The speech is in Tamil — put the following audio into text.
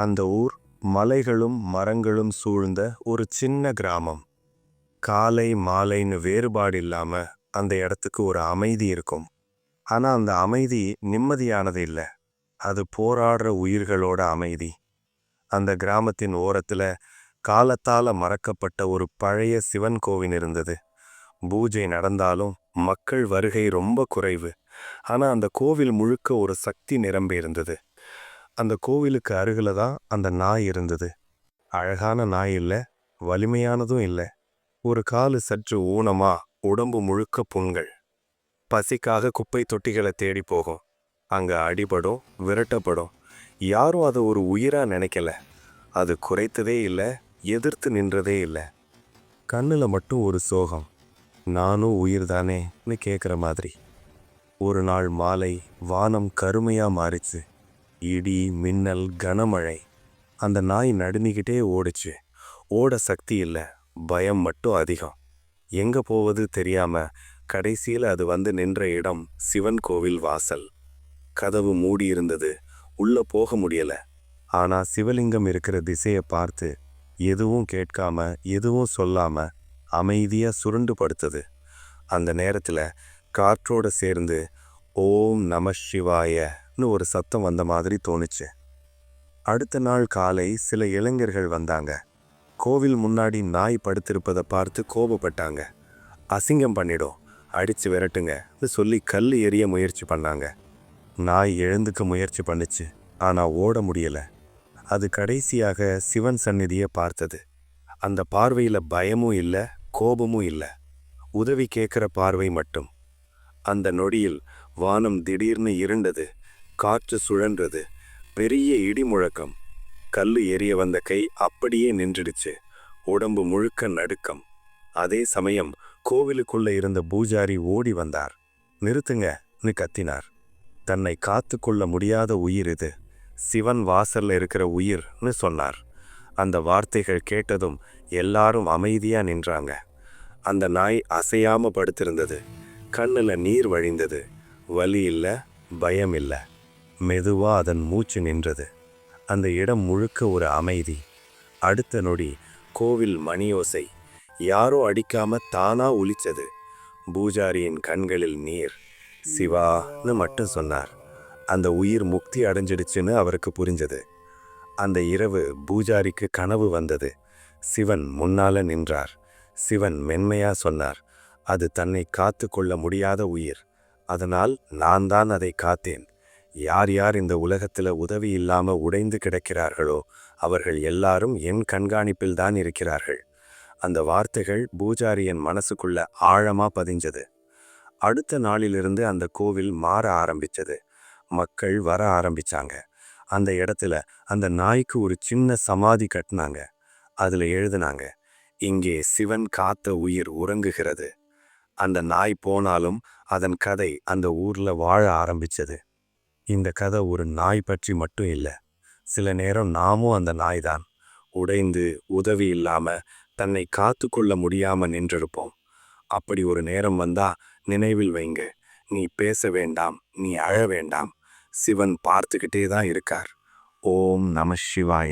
அந்த ஊர் மலைகளும் மரங்களும் சூழ்ந்த ஒரு சின்ன கிராமம். காலை மாலைன்னு வேறுபாடு இல்லாமல் அந்த இடத்துக்கு ஒரு அமைதி இருக்கும். ஆனால் அந்த அமைதி நிம்மதியானது இல்லை. அது போராடுற உயிர்களோட அமைதி. அந்த கிராமத்தின் ஓரத்தில் காலத்தால் மறக்கப்பட்ட ஒரு பழைய சிவன் கோவில் இருந்தது. பூஜை நடந்தாலும் மக்கள் வருகை ரொம்ப குறைவு. ஆனால் அந்த கோவில் முழுக்க ஒரு சக்தி நிரம்பி இருந்தது அந்த கோவிலுக்கு அருகில் தான் அந்த நாய் இருந்தது. அழகான நாய் இல்லை வலிமையானதும் இல்லை. ஒரு காலு சற்று ஊனமா உடம்பு முழுக்க புண்கள். பசிக்காக குப்பை தொட்டிகளை தேடி போகும். அங்கே அடிபடும் விரட்டப்படும். யாரும் அதை ஒரு உயிராக நினைக்கல. அது குறைத்ததே இல்லை எதிர்த்து நின்றதே இல்லை. கண்ணில் மட்டும் ஒரு சோகம். நானும் உயிர்தானேன்னு கேட்குற மாதிரி. ஒரு நாள் மாலை வானம் கருமையாக மாறிச்சு. இடி மின்னல் கனமழை. அந்த நாய் நடுங்கிக்கிட்டே ஓடுச்சு. ஓட சக்தி இல்லை. பயம் மட்டும் அதிகம். எங்கே போவது தெரியாம கடைசியில் அது வந்து நின்ற இடம் சிவன் கோவில் வாசல். கதவு மூடி இருந்தது. உள்ள போக முடியல. ஆனா சிவலிங்கம் இருக்கிற திசையை பார்த்து எதுவும் கேட்காம எதுவும் சொல்லாம அமைதியாக சுருண்டு படுத்தது. அந்த நேரத்தில் காற்றோட சேர்ந்து ஓம் நம சிவாயன்னு ஒரு சத்தம் வந்த மாதிரி தோணுச்சு. அடுத்த நாள் காலை சில இளைஞர்கள் வந்தாங்க. கோவில் முன்னாடி நாய் படுத்திருப்பதை பார்த்து கோபப்பட்டாங்க. அசிங்கம் பண்ணிடும் அடித்து விரட்டுங்கன்னு சொல்லி கல் எறிய முயற்சி பண்ணாங்க. நாய் எழுந்துக்க முயற்சி பண்ணுச்சு ஆனால் ஓட முடியலை. அது கடைசியாக சிவன் சந்நிதியை பார்த்தது. அந்த பார்வையில் பயமும் இல்லை கோபமும் இல்லை. உதவி கேட்குற பார்வை மட்டும். அந்த நொடியில் வானம் திடீர்னு இருண்டது காற்று சுழன்றது பெரிய இடி முழக்கம். கல்லு எரிய வந்த கை அப்படியே நின்றுடுச்சு உடம்பு முழுக்க நடுக்கம். அதே சமயம் கோவிலுக்குள்ள இருந்த பூஜாரி ஓடி வந்தார். நிறுத்துங்கன்னு கத்தினார். தன்னை காத்து கொள்ள முடியாத உயிர் இது. சிவன் வாசல்ல இருக்கிற உயிர்னு சொன்னார். அந்த வார்த்தைகள் கேட்டதும் எல்லாரும் அமைதியா நின்றாங்க. அந்த நாய் அசையாம படுத்திருந்தது. கண்ணில் நீர் வழிந்தது. வலி இல்லை பயம் இல்லை. மெதுவாக அதன் மூச்சு நின்றது. அந்த இடம் முழுக்க ஒரு அமைதி. அடுத்த நொடி கோவில் மணியோசை. யாரோ அடிக்காம தானா ஒலிச்சது. பூஜாரியின் கண்களில் நீர். சிவான்னு மட்டும் சொன்னார். அந்த உயிர் முக்தி அடைஞ்சிடுச்சுன்னு அவருக்கு புரிஞ்சது. அந்த இரவு பூஜாரிக்கு கனவு வந்தது. சிவன் முன்னால நின்றார். சிவன் மென்மையா சொன்னார். அது தன்னை காத்து கொள்ள முடியாத உயிர். அதனால் நான் தான் அதை காத்தேன். யார் யார் இந்த உலகத்தில் உதவி இல்லாமல் உடைந்து கிடக்கிறார்களோ அவர்கள் எல்லாரும் என் கண்காணிப்பில் தான் இருக்கிறார்கள். அந்த வார்த்தைகள் பூஜாரியின் மனசுக்குள்ள ஆழமாக பதிஞ்சது. அடுத்த நாளிலிருந்து அந்த கோவில் மாற ஆரம்பிச்சது. மக்கள் வர ஆரம்பிச்சாங்க. அந்த இடத்துல அந்த நாய்க்கு ஒரு சின்ன சமாதி கட்டினாங்க. அதில் எழுதுனாங்க இங்கே சிவன் காத்த உயிர் உறங்குகிறது. அந்த நாய் போனாலும் அதன் கதை அந்த ஊர்ல வாழ ஆரம்பிச்சது. இந்த கதை ஒரு நாய் பற்றி மட்டும் இல்லை. சில நேரம் நாமும் அந்த நாய் தான் உடைந்து உதவி இல்லாம தன்னை காத்து கொள்ள முடியாம நின்றிருப்போம். அப்படி ஒரு நேரம் வந்தா நினைவில் வைங்க. நீ பேச வேண்டாம். நீ அழ வேண்டாம். சிவன் பார்த்துக்கிட்டே தான் இருக்கார். ஓம் நம சிவாய.